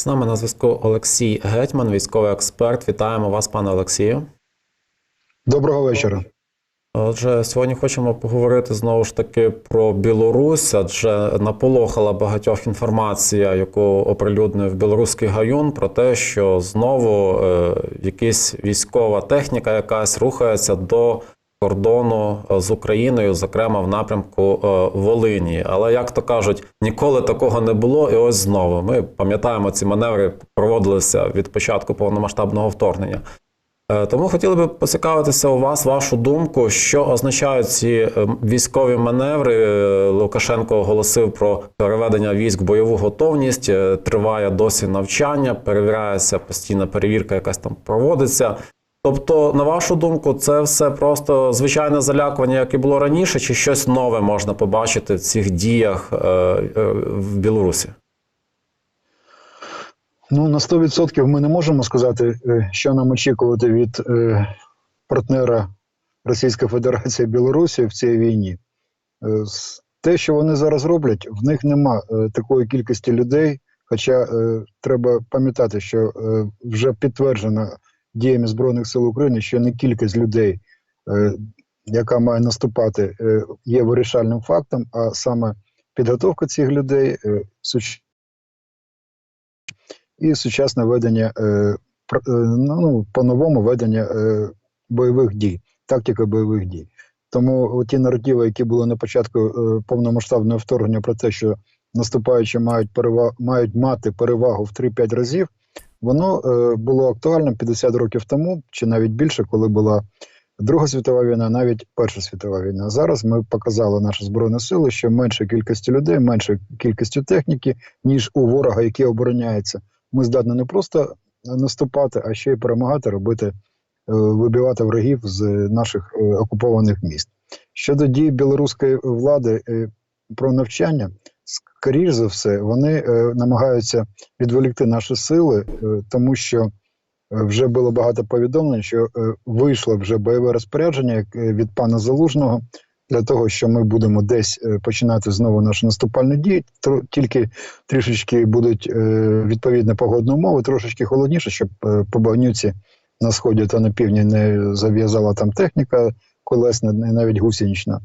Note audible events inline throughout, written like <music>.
З нами на зв'язку Олексій Гетьман, військовий експерт. Вітаємо вас, пане Олексію. Доброго вечора. Отже, сьогодні хочемо поговорити знову ж таки про Білорусь, адже наполохала багатьох інформація, яку оприлюднив білоруський гаюн, про те, що знову е, якась військова техніка якась рухається до кордону е, з Україною, зокрема в напрямку е, Волині. Але як то кажуть, ніколи такого не було, і ось знову. Ми пам'ятаємо, ці маневри проводилися від початку повномасштабного вторгнення. Е, Тому хотіли би поцікавитися у вас вашу думку, що означають ці військові маневри. Лукашенко оголосив про переведення військ в бойову готовність. Триває досі навчання, перевіряється постійна перевірка, якась там проводиться. Тобто, на вашу думку, це все просто звичайне залякування, як і було раніше, чи щось нове можна побачити в цих діях е, е, в Білорусі? Ну на 100% ми не можемо сказати, е, що нам очікувати від партнера Російської Федерації Білорусі в цій війні. Те, що вони зараз роблять, в них нема такої кількості людей. Хоча треба пам'ятати, що вже підтверджено діями Збройних сил України, що не кількість людей, е, яка має наступати, е, є вирішальним фактом, а саме підготовка цих людей, е, суч- і сучасне ведення е, е, ну, по-новому ведення бойових дій, тактика бойових дій. Тому ті наративи, які були на початку повномасштабного вторгнення про те, що наступаючі мають перевагу, мають мати перевагу в 3-5 разів, воно е, було актуальним 50 років тому, чи навіть більше, коли була Друга світова війна, навіть Перша світова війна. Зараз ми показали наші збройні сили, що менше кількості людей, менше кількістю техніки, ніж у ворога, який обороняється. Ми здатні не просто наступати, а ще й перемагати, робити, е, вибивати ворогів з наших е, окупованих міст. Щодо дій білоруської влади е, про навчання, скоріш за все, вони е, намагаються відволікти наші сили, е, тому що е, вже було багато повідомлень, що вийшло вже бойове розпорядження від пана Залужного для того, що ми будемо десь починати знову наші наступальні дії. Тільки трішечки будуть відповідні погодні умови, трошечки холодніше, щоб по багнюці на сході та на півдні не зав'язала там техніка колесна, навіть гусенична.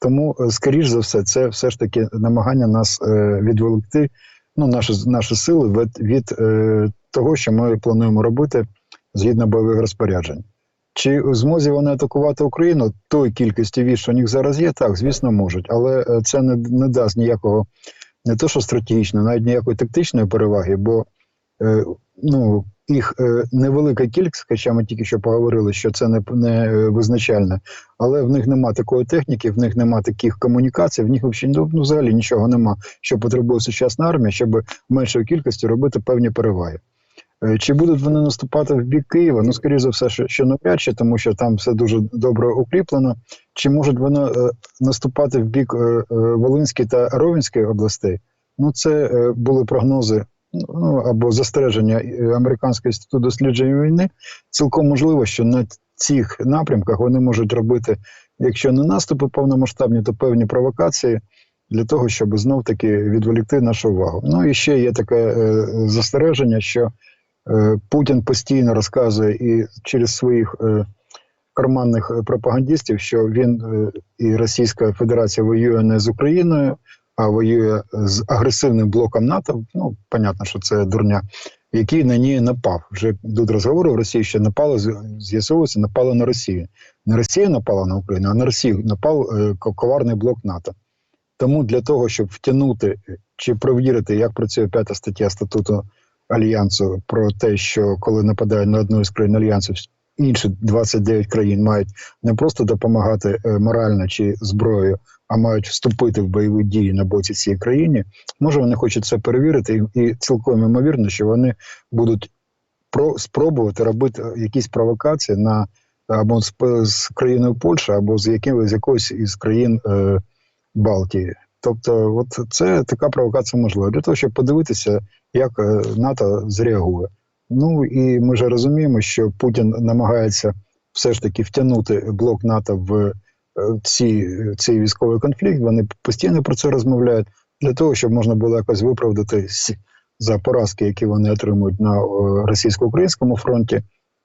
Тому, е, скоріш за все, це все ж таки намагання нас е, відволікти, ну, наші, наші сили від, від е, того, що ми плануємо робити згідно бойових розпоряджень. Чи в змозі вони атакувати Україну той кількості військ, що у них зараз є, так, звісно, можуть, але це не, не дасть ніякого, не то що стратегічного, навіть ніякої тактичної переваги, бо ну, їх е, невелика кількість, хоча ми тільки що поговорили, що це не, не е, визначальне, але в них нема такої техніки, в них нема таких комунікацій, в них ну, ну, взагалі нічого нема, що потребує сучасна армія, щоб меншою кількістю робити певні переваги. Е, Чи будуть вони наступати в бік Києва? Ну, скоріше за все, що, навряд чи, тому що там все дуже добре укріплено. Чи можуть вони наступати в бік Волинської та Ровенської областей? Ну, це були прогнози ну, або застереження е, Американського інституту дослідження війни. Цілком можливо, що на цих напрямках вони можуть робити, якщо не наступи повномасштабні, то певні провокації для того, щоб знов таки відволікти нашу увагу. Ну і ще є таке е, застереження, що е, Путін постійно розказує і через своїх е, карманних пропагандистів, що він е, і Російська Федерація воює не з Україною, воює з агресивним блоком НАТО. Ну, понятно, що це дурня, який на ній напав. Вже йдуть розговори в Росії, що напало, з'ясовується, напало на Росію. Не Росія напала на Україну, а на Росію напав е, коварний блок НАТО. Тому для того, щоб втягнути чи провірити, як працює п'ята стаття статуту альянсу, про те, що коли нападає на одну із країн альянсу, інші 29 країн мають не просто допомагати е, морально чи зброєю, а мають вступити в бойові дії на боці цієї країни. Може, вони хочуть це перевірити, і, цілком ймовірно, що вони будуть про спробувати робити е, якісь провокації на або з, з країною Польща, або з яким з якоюсь із країн е, Балтії. Тобто, от це така провокація можлива для того, щоб подивитися, як е, НАТО зреагує. Ну і ми ж розуміємо, що Путін намагається все ж таки втягнути блок НАТО в е, ці, цей військовий конфлікт. Вони постійно про це розмовляють для того, щоб можна було якось виправдати за поразки, які вони отримують на російсько-українському фронті,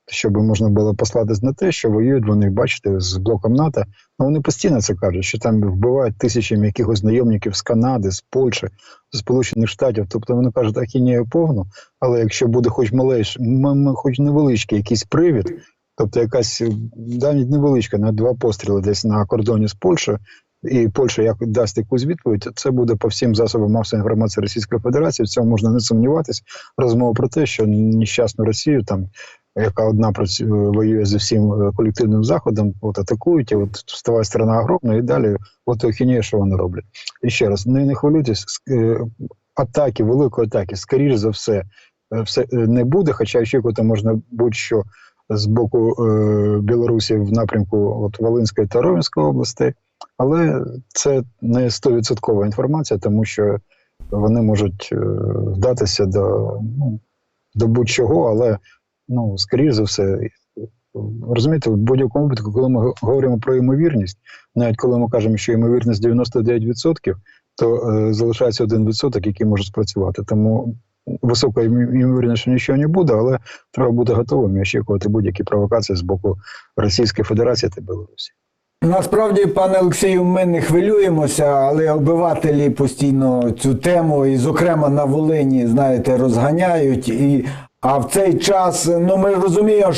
щоб можна було послатись на те, що воюють вони, бачите, з блоком НАТО. Ну вони постійно це кажуть, що там вбивають тисячами якихось найомників з Канади, з Польщі, з Сполучених Штатів. Тобто вони кажуть, ахінею повну, але якщо буде хоч малейш, м- м- хоч невеличкий якийсь привід, тобто якась е, навіть невеличка на два постріли десь на кордоні з Польщею, і Польща як дасть якусь відповідь, це буде по всім засобам масової інформації Російської Федерації. В цьому можна не сумніватись. Розмова про те, що нещасну Росію там. Яка одна працює воює зі всім е, колективним заходом, от атакують, і от вставає сторона огромна, і далі от ахінеє, що вони роблять. І ще раз, не, не хвилюйтесь, е, атаки, великої атаки, скоріш за все, е, все е, не буде, хоча очікувати можна будь-що з боку е, Білорусі в напрямку от, Волинської та Ровенської областей, але це не 100% інформація, тому що вони можуть е, вдатися до, ну, до будь-чого, але ну, скоріш за все, розумієте, в будь-якому випадку, коли ми говоримо про ймовірність, навіть коли ми кажемо, що ймовірність 99%, то е, залишається 1%, який може спрацювати. Тому висока ймовірність, що нічого не буде, але треба бути готовим і очікувати будь-які провокації з боку Російської Федерації та Білорусі. Насправді, пане Олексію, ми не хвилюємося, але обивателі постійно цю тему, і, зокрема, на Волині, знаєте, розганяють. І, а в цей час, ну ми розуміємо,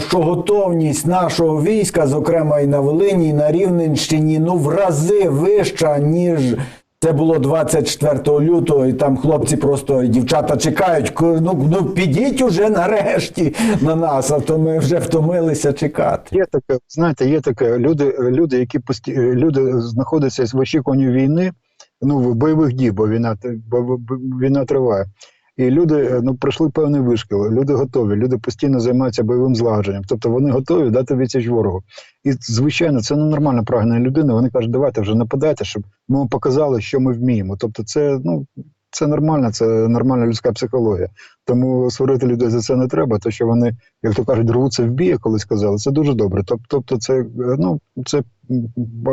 що готовність нашого війська, зокрема і на Волині, і на Рівненщині, ну в рази вища, ніж це було 24 лютого, і там хлопці просто і дівчата чекають. Ну, ну підіть уже нарешті на нас, а то ми вже втомилися чекати. Є таке, знаєте, є таке. Люди, люди, які пості... люди знаходяться в очікуванні війни, ну в бойових дій, бо війна бо війна триває. І люди е, ну пройшли певний вишкіл, люди готові, люди постійно займаються бойовим злагодженням. Тобто вони готові дати відсіч ворогу. І звичайно, це ненормально прагнення людини. Вони кажуть, давайте вже нападайте, щоб ми вам показали, що ми вміємо. Тобто, це ну це нормально, це нормальна людська психологія. Тому сварити людей за це не треба. То що вони, як то кажуть, рвуться в бій, як колись казали, це дуже добре. Тобто, це е, ну це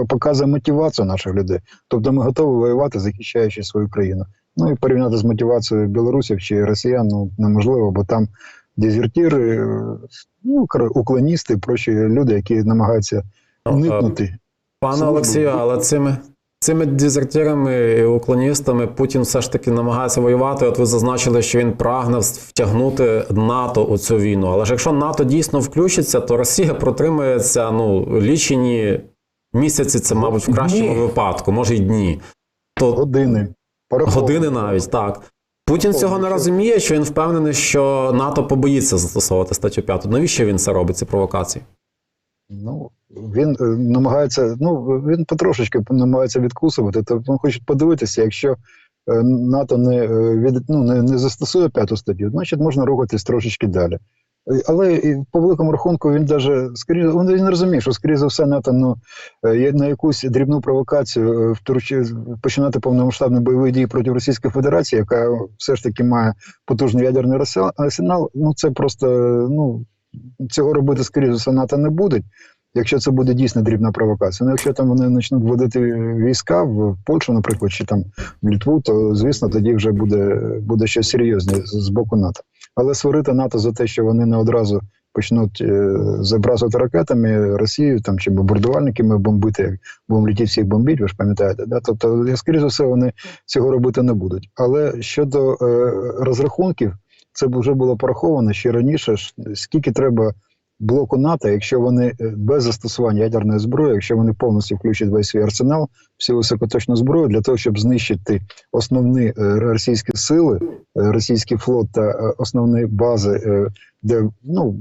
показує мотивацію наших людей. Тобто, ми готові воювати, захищаючи свою країну. Ну і порівняти з мотивацією білорусів чи росіян ну, неможливо, бо там дезертири, е, ну уклоністи, і прочі люди, які намагаються Ну, уникнути. Пане Олексію, але цими, цими дезертирами і уклоністами Путін все ж таки намагається воювати. От ви зазначили, що він прагне втягнути НАТО у цю війну. Але ж якщо НАТО дійсно включиться, то Росія протримається ну, лічені місяці, це, мабуть, в кращому Дні. випадку, може й дні. То Години. Години навіть так. Путін цього не розуміє, що він впевнений, що НАТО побоїться застосовувати статтю 5. Навіщо він це робить, ці провокації? Ну, він е, намагається, ну він потрошечки намагається відкусувати. Тобто він хоче подивитися, якщо е, НАТО не, е, від, ну, не, не застосує п'яту статтю, значить можна рухатись трошечки далі. Е, Але і по великому рахунку він даже скоріше він не розуміє, що скоріше за все НАТО ну, е, є на якусь дрібну провокацію е, втручи, починати повномасштабні бойові дії проти Російської Федерації, яка все ж таки має потужний ядерний арсенал-. Ну це просто е, ну цього робити, скоріше за все, НАТО не будуть. Якщо це буде дійсно дрібна провокація. Ну, якщо там вони почнуть вводити війська в Польщу, наприклад, чи там в Літву, то звісно тоді вже буде, буде щось серйозне з боку НАТО. Але сварити НАТО за те, що вони не одразу почнуть е, забрасувати ракетами Росію там чи бомбардувальниками бомбити, як будемо всіх бомбіть, ви ж пам'ятаєте, да? Тобто, скоріше за все, вони цього робити не будуть. Але щодо е, розрахунків, це вже було пораховано ще раніше, скільки треба блоку НАТО, якщо вони е, без застосування ядерної зброї, якщо вони повністю включать весь свій арсенал, всю високоточну зброю для того, щоб знищити основні е, російські сили, російський флот та е, основні бази, е, де ну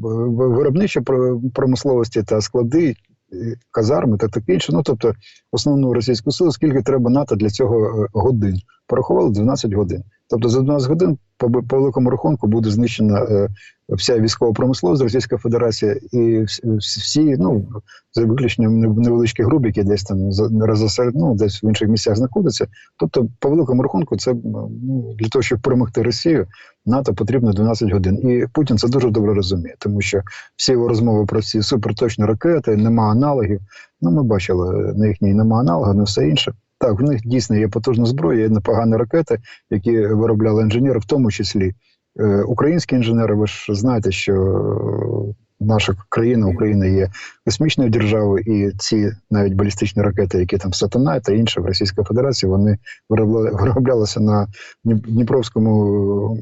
виробничі про- промисловості та склади. е, Казарми та таке інше, ну тобто основну російську силу, скільки треба НАТО для цього е, годин. Порахували 12 годин. Тобто за 12 годин по, по великому рахунку буде знищена е, вся військова промисловість Російської Федерації і всі, ну за виключенням нев- невеличких груп, які десь там розосеред- ну, десь в інших місцях знаходяться. Тобто, по великому рахунку, це ну, для того, щоб перемогти Росію, НАТО потрібно 12 годин. І Путін це дуже добре розуміє, тому що всі його розмови про ці суперточні ракети, нема аналогів. Ну, ми бачили на їхній нема аналогу, але все інше. Так, в них дійсно є потужна зброя, є непогані ракети, які виробляли інженери, в тому числі е, українські інженери. Ви ж знаєте, що е, наша країна, Україна є космічною державою, і ці навіть балістичні ракети, які там Сатана та інші в Російській Федерації, вони виробляли, вироблялися на Дніпровському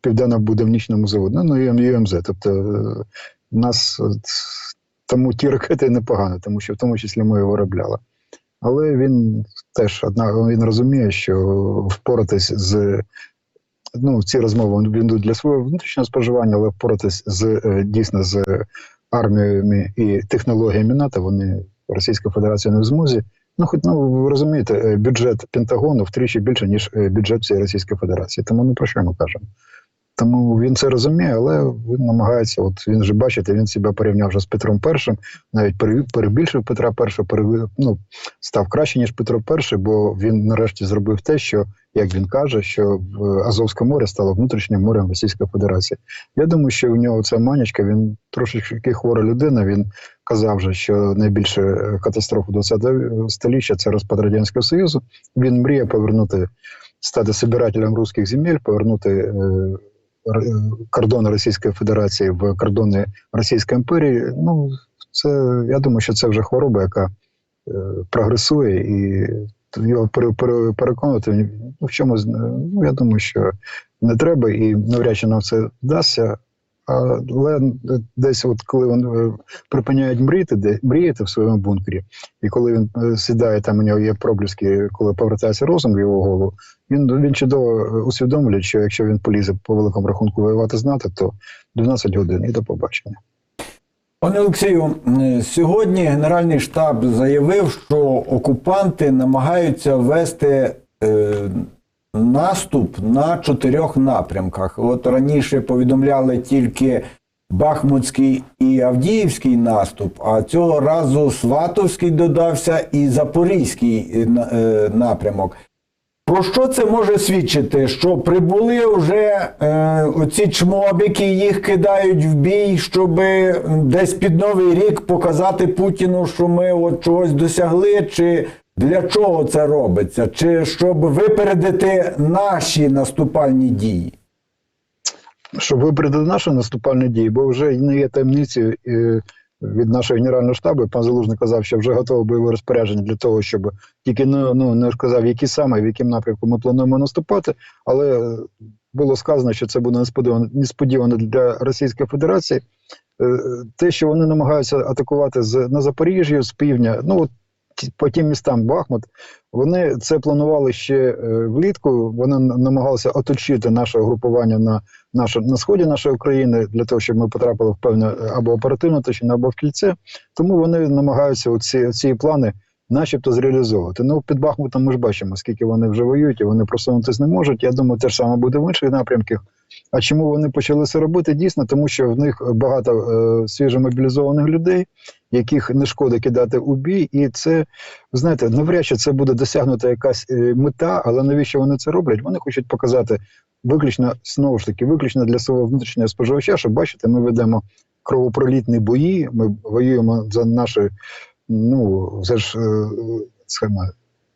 південно-будівничному заводі, ну, ну ЮМЗ. Тобто е, нас тому ті ракети непогані, тому що в тому числі ми його виробляли. Але він теж одна він розуміє, що впоратись з ну, ці розмови він йдуть для свого внутрішнього споживання, але впоратись з е, дійсно з арміями і технологіями НАТО, вони Російська Федерація не в змозі. Ну, хоч ну ви розумієте, е, бюджет Пентагону втричі більше, ніж е, бюджет всієї Російської Федерації. Тому ну про що ми кажемо? Тому він це розуміє, але він намагається. От він же бачите, він себе порівняв вже з Петром І, навіть пере- перебільшив Петра І, пере- ну, став краще, ніж Петро І, бо він нарешті зробив те, що, як він каже, що Азовське море стало внутрішнім морем Російської Федерації. Я думаю, що у нього ця манячка, він трошечки хвора людина. Він казав же, що найбільша е, катастрофа ХХ століття це розпад Радянського Союзу. Він мріє повернути, стати собирателем русських земель, повернути. Е, Кордони Російської Федерації в кордони Російської імперії. Ну, це я думаю, що це вже хвороба, яка е, прогресує, і його пере, пере, переконувати в- ну, чомусь, е, ну я думаю, що не треба, і навряд чи нам це вдасться. Але десь, от коли він е, припиняють мріяти, мріяти в своєму бункері, і коли він е, сідає, там у нього є проблиски, коли повертається розум в його голову, він, він чудово е, усвідомлює, що якщо він полізе по великому рахунку воювати з НАТО, то 12 годин і до побачення. Пане Олексію, сьогодні Генеральний штаб заявив, що окупанти намагаються вести е, наступ на чотирьох напрямках. От раніше повідомляли тільки Бахмутський і Авдіївський наступ, а цього разу Сватовський додався і Запорізький е, е, напрямок. Про що це може свідчити? Що прибули вже е, оці чмобіки, їх кидають в бій, щоб десь під новий рік показати Путіну, що ми от чогось досягли, чи для чого це робиться? Чи щоб випередити наші наступальні дії? щоб випередити наші наступальні дії, бо вже не є таємниці від нашого генерального штабу. Пан Залужний казав, що вже готове бойове розпорядження для того, щоб тільки ну, ну не сказав, які саме, в яким напрямку ми плануємо наступати, але було сказано, що це буде несподівано, несподівано для Російської Федерації. Е, Те, що вони намагаються атакувати з на Запоріжжі, з півдня, ну от по тим містам Бахмут, вони це планували ще е, влітку. Вони намагалися оточити наше групування на наше на сході нашої країни для того, щоб ми потрапили в певне е, або оперативне оточення, або в кільце. Тому вони намагаються оці, ці плани, начебто, зреалізовувати. Ну під Бахмутом ми ж бачимо, скільки вони вже воюють, і вони просунутись не можуть. Я думаю, те ж саме буде в інших напрямках. А чому вони почали це робити? Дійсно, тому що в них багато е, свіжомобілізованих людей, яких не шкода кидати у бій, і це знаєте, навряд чи це буде досягнута якась е, мета, але навіщо вони це роблять? Вони хочуть показати виключно знову ж таки, виключно для свого внутрішнього споживача, що бачите, ми ведемо кровопролітні бої, ми воюємо за наші, ну це ж е, схема.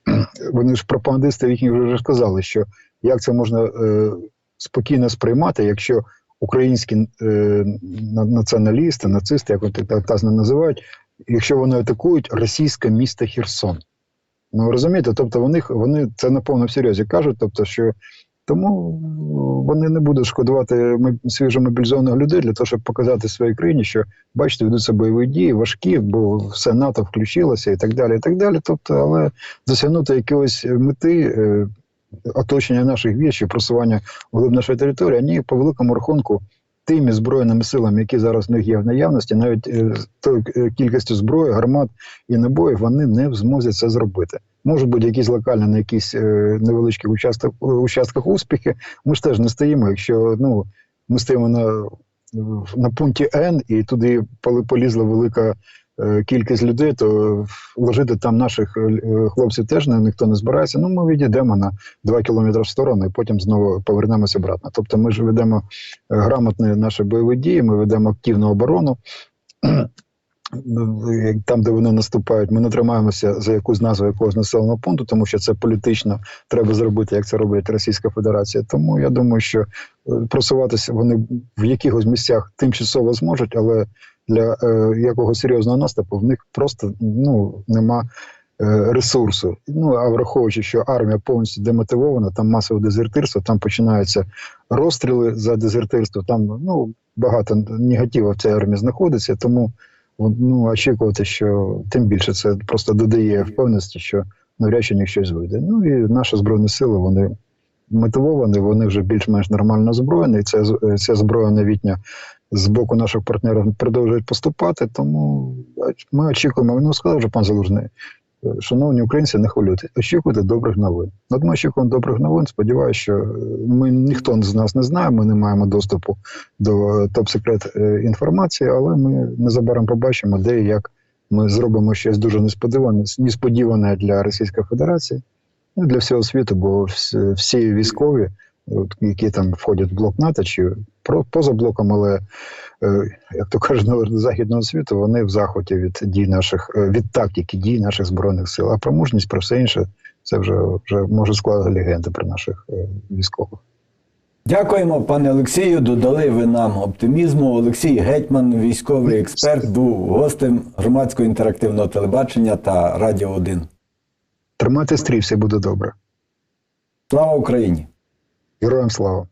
<clears throat> Вони ж пропагандисти, їхні вже сказали, що як це можна е, спокійно сприймати, якщо українські е, націоналісти, нацисти, як вони так так називають, якщо вони атакують російське місто Херсон. Ну розумієте, тобто вони, вони це на повному серйозі кажуть, тобто, що тому вони не будуть шкодувати свіжо мобілізованих людей для того, щоб показати своїй країні, що бачите, ведуться бойові дії, важкі, бо все НАТО включилося і так далі. і так далі. Тобто, але досягнути якоїсь мети е, оточення наших військ, просування вглиб нашої території, вони по великому рахунку тими збройними силами, які зараз в них є в наявності, навіть е, тою е, кількістю зброї, гармат і набоїв, вони не змозі це зробити. Можуть бути якісь локальні на якісь е, невеличких участках, участках успіхи. Ми ж теж не стоїмо, якщо ну ми стоїмо на, на пункті Н, і туди полізла велика кількість людей, то вложити там наших е, хлопців теж не, ніхто не збирається. Ну, ми відійдемо на 2 кілометри в сторону і потім знову повернемося обратно. Тобто ми ж ведемо е, грамотні наші бойові дії, ми ведемо активну оборону. ну, там, де вони наступають, ми не тримаємося за якусь назву якогось населеного пункту, тому що це політично треба зробити, як це робить Російська Федерація. Тому я думаю, що е, просуватися вони в якихось місцях тимчасово зможуть, але для е, якогось серйозного наступу в них просто ну нема. е, Ресурсу, ну а враховуючи, що армія повністю демотивована, там масове дезертирство, там починаються розстріли за дезертирство. Там ну багато негативу в цій армії знаходиться, тому ну, очікувати, що тим більше це просто додає впевненості, що навряд чи ніж щось вийде. Ну і наші збройні сили вони мотивовані, вони вже більш-менш нормально озброєні. І ця, з- ця зброя новітня з боку наших партнерів продовжує поступати. Тому ми очікуємо. Ну сказав вже пан Залужний. е, Шановні українці, не хвилюйте, очікуйте добрих новин. От ми очікуємо добрих новин. Сподіваюся, що е, ми ніхто з нас не знає, ми не маємо доступу до е, топ-секрет е, інформації, але ми незабаром побачимо, де і як ми зробимо щось дуже несподіване, несподіване для Російської Федерації, для всього світу, бо всі, військові, які там входять в блок НАТО чи поза блоком, але е, як то кажуть, західного світу, вони в захваті від дій наших е, від тактики дій наших збройних сил. А про мужність, про все інше, це вже вже може складати легенди про наших е, військових. Дякуємо, пане Олексію. Додали ви нам оптимізму. Олексій Гетьман, військовий експерт, був гостем громадського інтерактивного телебачення та Радіо 1. Тримайте стрій, все буде добре. Слава Україні! Героям слава!